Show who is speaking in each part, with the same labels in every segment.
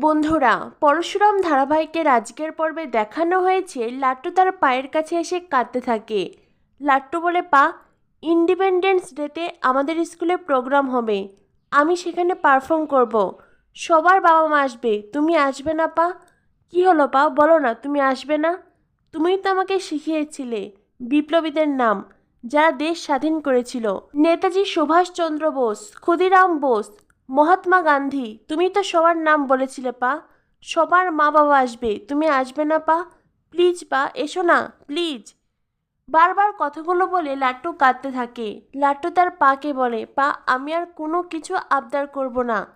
Speaker 1: বন্ধুরা, পরশুরাম ধারাবাহিকের আজকের পর্বে দেখানো হয়েছে লাট্টু তার পায়ের কাছে এসে কাঁদতে থাকে। লাট্টু বলে, পা ইন্ডিপেন্ডেন্স ডেতে আমাদের স্কুলে প্রোগ্রাম হবে। আমি সেখানে পারফর্ম করব। সবার বাবা মা আসবে। তুমি আসবে না, পা? কি হলো, পা? বলো না, তুমি আসবে না? তুমিই তো আমাকে শিখিয়েছিলে বিপ্লবীদের নাম, যারা দেশ স্বাধীন করেছিল। নেতাজি সুভাষচন্দ্র বোস, ক্ষুদিরাম বোস মহাত্মা গান্ধী, তুমি তো সবার নাম বলেছিলে পা। সবার মা বাবা আসবে, তুমি আসবে না পা। প্লিজ পা, এসো না, প্লিজ। বারবার কথাগুলো বলে লাট্টু কাঁদতে থাকে। লাট্টু তার পাকে বলে, পা, আমি আর কোনো কিছু আবদার করব না।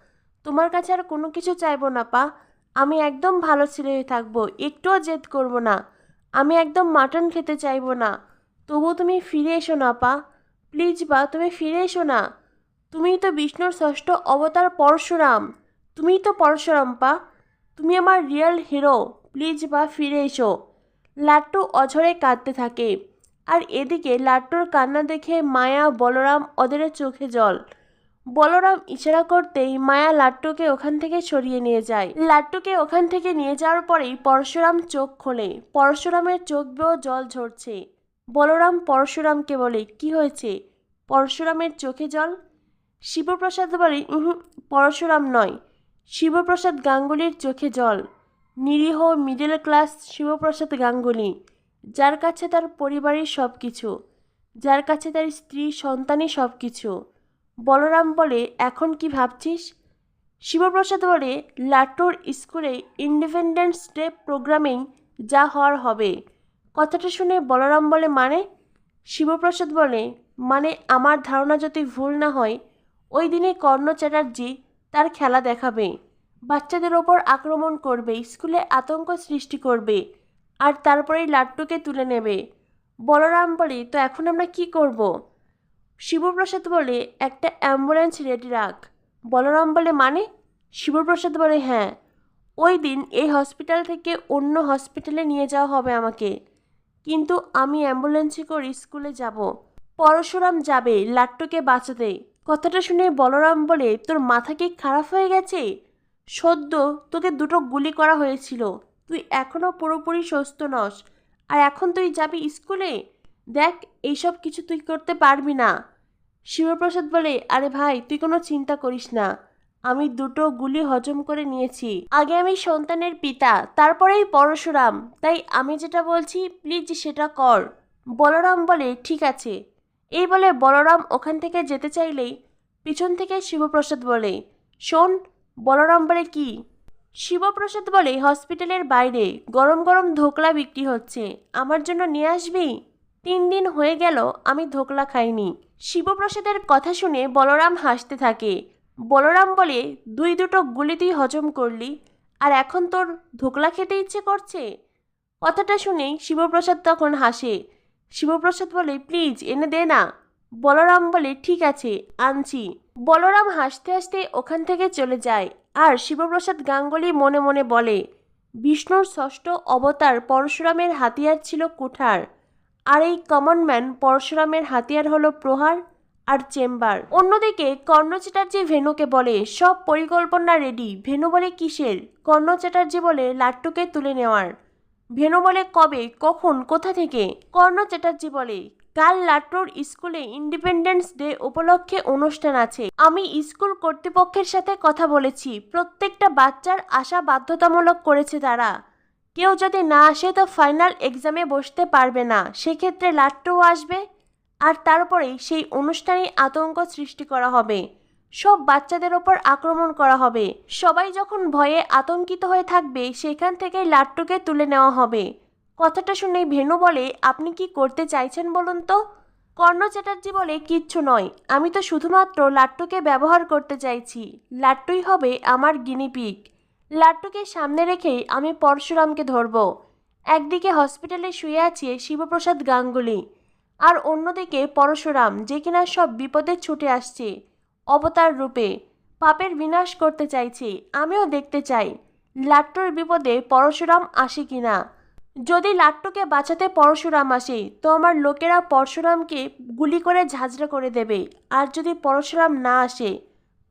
Speaker 1: তোমার কাছে আর কোনো কিছু চাইব না পা। আমি একদম ভালো ছেলে হয়ে থাকব, একটুও জেদ করব না। আমি একদম মাটন খেতে চাইব না। তবু তুমি ফিরে এসো না পা। প্লিজ বা তুমি ফিরে এসো না। তুমিই তো বিষ্ণুর ষষ্ঠ অবতার পরশুরাম। তুমিই তো পরশুরাম পা। তুমি আমার রিয়েল হিরো, প্লিজ বা ফিরে এসো। লাট্টু অঝরে কাঁদতে থাকে। আর এদিকে লাট্টুর কান্না দেখে মায়া, বলরাম ওদের চোখে জল। বলরাম ইশারা করতেই মায়া লাট্টুকে ওখান থেকে সরিয়ে নিয়ে যায়। লাট্টুকে ওখান থেকে নিয়ে যাওয়ার পরেই পরশুরাম চোখ খোলে। পরশুরামের চোখ বেয়েও জল ঝরছে। বলরাম পরশুরামকে বলে, কি হয়েছে? পরশুরামের চোখে জল? শিবপ্রসাদ বলে উহু, পরশুরাম নয়। শিবপ্রসাদ গাঙ্গুলির চোখে জল। নিরীহ মিডল ক্লাস শিবপ্রসাদ গাঙ্গুলি। যার কাছে তার পরিবারের সব কিছু যার কাছে তার স্ত্রী, সন্তানই সব কিছু বলরাম বলে, এখন কি ভাবছিস? শিবপ্রসাদ বলে লাট্টোর স্কুলে ইন্ডিপেন্ডেন্স ডে প্রোগ্রামিং যা হওয়ার হবে। কথাটা শুনে বলরাম বলে মানে? শিবপ্রসাদ বলে মানে আমার ধারণা যদি ভুল না হয় ওই দিনে কর্ণ চ্যাটার্জি তার খেলা দেখাবে। বাচ্চাদের ওপর আক্রমণ করবে, স্কুলে আতঙ্ক সৃষ্টি করবে, আর তারপরেই লাট্টুকে তুলে নেবে। বলরাম বলে, তো এখন আমরা কি করব? শিবপ্রসাদ বলে, একটা অ্যাম্বুলেন্স রেডি রাখ। বলরাম বলে মানে? শিবপ্রসাদ বলে হ্যাঁ ওই দিন এই হসপিটাল থেকে অন্য হসপিটালে নিয়ে যাওয়া হবে আমাকে। কিন্তু আমি অ্যাম্বুলেন্সে করে স্কুলে যাব। পরশুরাম যাবে লাট্টুকে বাঁচাতে। কথাটা শুনে বলরাম বলে, তোর মাথা কি খারাপ হয়ে গেছে? সদ্য তোকে দুটো গুলি করা হয়েছিল। তুই এখনও পুরোপুরি সুস্থ নস। আর এখন তুই যাবি স্কুলে? দেখ, এইসব কিছু তুই করতে পারবি না। শিবপ্রসাদ বলে, আরে ভাই, তুই কোনো চিন্তা করিস না। আমি দুটো গুলি হজম করে নিয়েছি। আগে আমি সন্তানের পিতা, তারপরেই পরশুরাম। তাই আমি যেটা বলছি, প্লিজ সেটা কর। বলরাম বলে, ঠিক আছে। এই বলে বলরাম ওখান থেকে যেতে চাইলেই পিছন থেকে শিবপ্রসাদ বলে, শোন, বলরাম বলে কি? শিবপ্রসাদ বলে, হসপিটালের বাইরে গরম গরম ধোকলা বিক্রি হচ্ছে, আমার জন্য নিয়ে আসবি? তিন দিন হয়ে গেল, আমি ধোকলা খাইনি। শিবপ্রসাদের কথা শুনে বলরাম হাসতে থাকে। বলরাম বলে, দুই দুটো গুলি তুই হজম করলি, আর এখন তোর ধোকলা খেতে ইচ্ছে করছে? কথাটা শুনেই শিবপ্রসাদ তখন হাসে। শিবপ্রসাদ বলে, প্লিজ, এনে দে না। বলরাম বলে, ঠিক আছে, আনছি। বলরাম হাসতে হাসতে ওখান থেকে চলে যায়। আর শিবপ্রসাদ গাঙ্গুলি মনে মনে বলে, বিষ্ণুর ষষ্ঠ অবতার পরশুরামের হাতিয়ার ছিল কুঠার। আর এই কমন ম্যান পরশুরামের হাতিয়ার হলো প্রহার আর চেম্বার। অন্যদিকে কর্ণ চ্যাটার্জি ভেনুকে বলে, সব পরিকল্পনা রেডি ভেনু বলে, কিসের? কর্ণ চ্যাটার্জি বলে লাট্টুকে তুলে নেওয়ার। ভেনু বলে, কবে, কখন, কোথা থেকে? কর্ণ চ্যাটার্জি বলে, কাল লাট্টুর স্কুলে ইন্ডিপেন্ডেন্স ডে উপলক্ষে অনুষ্ঠান আছে। আমি স্কুল কর্তৃপক্ষের সাথে কথা বলেছি। প্রত্যেকটা বাচ্চার আশা বাধ্যতামূলক করেছে তারা। কেউ যদি না আসে তো ফাইনাল এক্সামে বসতে পারবে না। সেক্ষেত্রে লাট্টুও আসবে। আর তারপরেই সেই অনুষ্ঠানে আতঙ্ক সৃষ্টি করা হবে। সব বাচ্চাদের ওপর আক্রমণ করা হবে। সবাই যখন ভয়ে আতঙ্কিত হয়ে থাকবে, সেখান থেকেই লাট্টুকে তুলে নেওয়া হবে। কথাটা শুনে ভেনু বলে, আপনি কি করতে চাইছেন বলুন তো? কর্ণ চ্যাটার্জি বলে, কিচ্ছু নয়। আমি তো শুধুমাত্র লাট্টুকে ব্যবহার করতে চাইছি। লাট্টুই হবে আমার গিনিপিক লাট্টুকে সামনে রেখেই আমি পরশুরামকে ধরব। একদিকে হসপিটালে শুয়ে আছে শিবপ্রসাদ গাঙ্গুলি, আর অন্যদিকে পরশুরাম, যে কিনা সব বিপদে ছুটে আসছে। অবতার রূপে। পাপের বিনাশ করতে চাইছি, আমিও দেখতে চাই, লাট্টুর বিপদে পরশুরাম আসে কিনা। যদি লাট্টুকে বাঁচাতে পরশুরাম আসে, তো আমার লোকেরা পরশুরামকে গুলি করে ঝাঁঝরা করে দেবে। আর যদি পরশুরাম না আসে,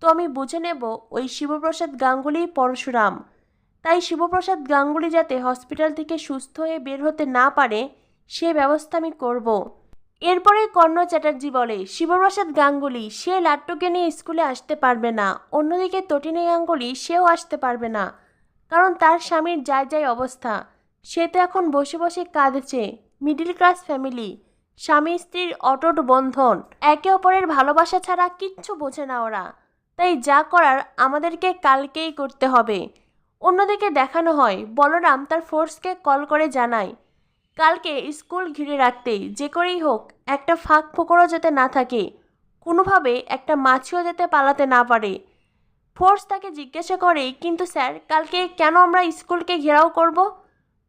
Speaker 1: তো আমি বুঝে নেব ওই শিবপ্রসাদ গাঙ্গুলি পরশুরাম। তাই শিবপ্রসাদ গাঙ্গুলি যাতে হসপিটাল থেকে সুস্থ হয়ে বের হতে না পারে, সে ব্যবস্থা আমি করব। এরপরে কর্ণ চ্যাটার্জি বলে, শিবপ্রসাদ গাঙ্গুলি, সে লাট্টুকে নিয়ে স্কুলে আসতে পারবে না। অন্যদিকে তটিনী গাঙ্গুলি, সেও আসতে পারবে না। কারণ তার স্বামীর যাই যাই অবস্থা। সে তো এখন বসে বসে কাঁদছে। Middle class family. স্বামী স্ত্রীর অটট বন্ধন। একে অপরের ভালোবাসা ছাড়া কিচ্ছু বোঝে না ওরা। তাই যা করার আমাদেরকে কালকেই করতে হবে। অন্যদিকে দেখানো হয়, বলরাম তার ফোর্সকে কল করে জানায় কালকে স্কুল ঘিরে রাখতেই যে করেই হোক একটা ফাঁক ফোকরও যেতে না থাকে। কোনোভাবে একটা মাছিও যেতে পালাতে না পারে। ফোর্স তাকে জিজ্ঞাসা করে কিন্তু স্যার, কালকে কেন আমরা স্কুলকে ঘেরাও করব?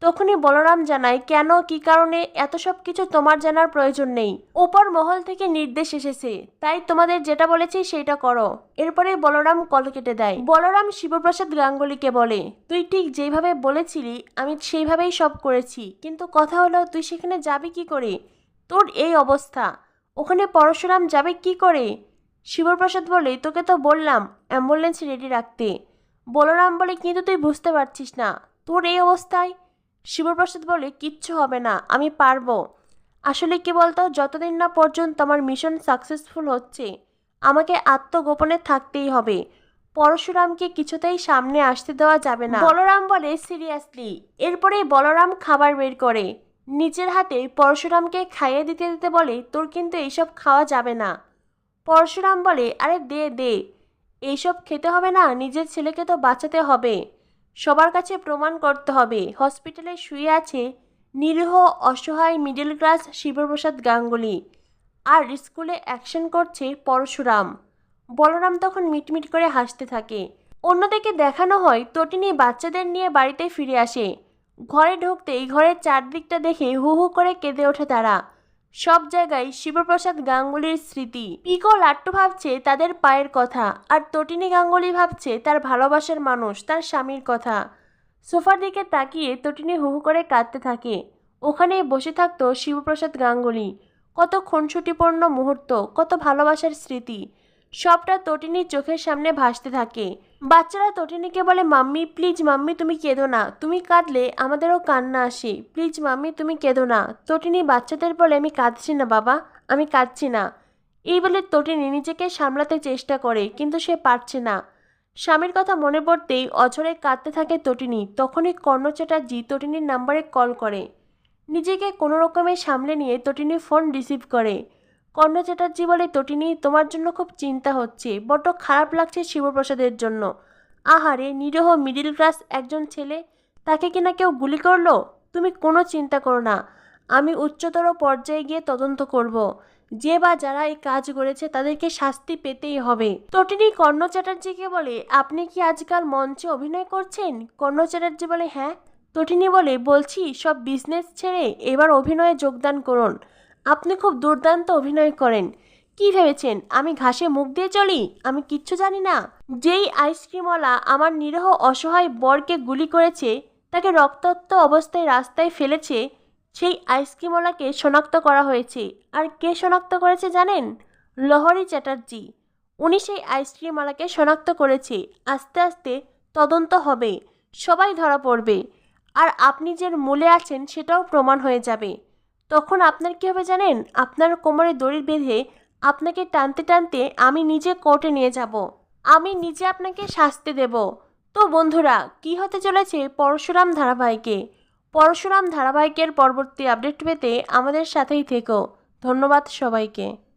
Speaker 1: তখনই বলরাম জানায়, কেন? কি কারণে? এত সব কিছু তোমার জানার প্রয়োজন নেই। ওপর মহল থেকে নির্দেশ এসেছে। তাই তোমাদের যেটা বলেছি সেটা করো। এরপরে বলরাম কল কেটে দেয়। বলরাম শিবপ্রসাদ গাঙ্গুলিকে বলে, তুই ঠিক যেভাবে বলেছিলি, আমি সেইভাবেই সব করেছি। কিন্তু কথা হলো, তুই সেখানে যাবি কি করে? তোর এই অবস্থা। ওখানে পরশুরাম যাবে কি করে? শিবপ্রসাদ বলে, তোকে তো বললাম, অ্যাম্বুলেন্স রেডি রাখতে। বলরাম বলে, কিন্তু তুই বুঝতে পারছিস না। তোর এই অবস্থায় শিবপ্রসাদ বলে, কিচ্ছু হবে না, আমি পারব। আসলে কি বলতো, যতদিন না পর্যন্ত আমার মিশন সাকসেসফুল হচ্ছে, আমাকে আত্মগোপনে থাকতেই হবে। পরশুরামকে কিছুতেই সামনে আসতে দেওয়া যাবে না। বলরাম বলে সিরিয়াসলি এরপরেই বলরাম খাবার বের করে। নিজের হাতে পরশুরামকে খাইয়ে দিতে দিতে বলে, তোর কিন্তু এইসব খাওয়া যাবে না। পরশুরাম বলে, আরে দে দে। এইসব খেতে হবে না, নিজের ছেলেকে তো বাঁচাতে হবে। সবার কাছে প্রমাণ করতে হবে। হসপিটালে শুয়ে আছে নিরীহ, অসহায় মিডল ক্লাস শিবপ্রসাদ গাঙ্গুলি আর স্কুলে অ্যাকশন করছে পরশুরাম। বলরাম তখন মিটমিট করে হাসতে থাকে। অন্যদিকে দেখানো হয়, তটিনী বাচ্চাদের নিয়ে বাড়িতে ফিরে আসে। ঘরে ঢুকতেই ঘরের চারদিকটা দেখে হু হু করে কেঁদে ওঠে তারা। সব জায়গায় শিবপ্রসাদ গাঙ্গুলির স্মৃতি। পিকো লাট্টু ভাবছে তাদের পায়ের কথা, আর তটিনী গাঙ্গুলি ভাবছে তার ভালোবাসার মানুষ, তার স্বামীর কথা। সোফার দিকে তাকিয়ে তটিনী হু হু করে কাঁদতে থাকে। ওখানে বসে থাকতো শিবপ্রসাদ গাঙ্গুলি। কত খুনসুটিপূর্ণ মুহূর্ত, কত ভালোবাসার স্মৃতি। সবটা তটিনীর চোখের সামনে ভাসতে থাকে। বাচ্চারা তটিনীকে বলে, মাম্মি, প্লিজ মাম্মি, তুমি কেঁদো না। তুমি কাঁদলে আমাদেরও কান্না আসে। প্লিজ মাম্মি, তুমি কেঁদো না। তটিনী বাচ্চাদের বলে, আমি কাঁদছি না বাবা, আমি কাঁদছি না। এই বলে তটিনী নিজেকে সামলাতে চেষ্টা করে, কিন্তু সে পারছে না। স্বামীর কথা মনে পড়তেই অঝরে কাঁদতে থাকে তটিনী। তখনই কর্ণ চ্যাটার্জি তটিনীর নাম্বারে কল করে। নিজেকে কোনো রকমে সামলে নিয়ে তটিনী ফোন রিসিভ করে। কর্ণ চ্যাটার্জি বলে তটিনী তোমার জন্য খুব চিন্তা হচ্ছে। বড্ড খারাপ লাগছে শিবপ্রসাদের জন্য। আহারে, নিরীহ মিডিল ক্লাস একজন ছেলে, তাকে কিনা কেউ গুলি করল? তুমি কোনো চিন্তা করো না। আমি উচ্চতর পর্যায়ে গিয়ে তদন্ত করব। যে বা যারা এই কাজ করেছে তাদেরকে শাস্তি পেতেই হবে। তটিনী কর্ণ চ্যাটার্জিকে বলে, আপনি কি আজকাল মঞ্চে অভিনয় করছেন? কর্ণ চ্যাটার্জি বলে হ্যাঁ। তটিনী বলে, বলছি, সব বিজনেস ছেড়ে এবার অভিনয়ে যোগদান করুন। আপনি খুব দুর্দান্ত অভিনয় করেন। কি ভেবেছেন? আমি ঘাসে মুখ দিয়ে চলি? আমি কিচ্ছু জানি না। যেই আইসক্রিমওয়ালা আমার নিরহ অসহায় বরকে গুলি করেছে, তাকে রক্তাক্ত অবস্থায় রাস্তায় ফেলেছে, সেই আইসক্রিমওয়ালাকে শনাক্ত করা হয়েছে। আর কে শনাক্ত করেছে জানেন? লহরি চ্যাটার্জি। উনি সেই আইসক্রিমওয়ালাকে শনাক্ত করেছে। আস্তে আস্তে তদন্ত হবে। সবাই ধরা পড়বে। আর আপনি যে মূলে আছেন, সেটাও প্রমাণ হয়ে যাবে। তখন আপনার কী হবে জানেন? আপনার কোমরে দড়ি বেঁধে আপনাকে টানতে টানতে আমি নিজে কোর্টে নিয়ে যাব। আমি নিজে আপনাকে শাস্তি দেব। তো বন্ধুরা, কি হতে চলেছে পরশুরাম ধারাবাহিকে? পরশুরাম ধারাবাহিকের পরবর্তী আপডেট পেতে আমাদের সাথেই থেকো। ধন্যবাদ সবাইকে।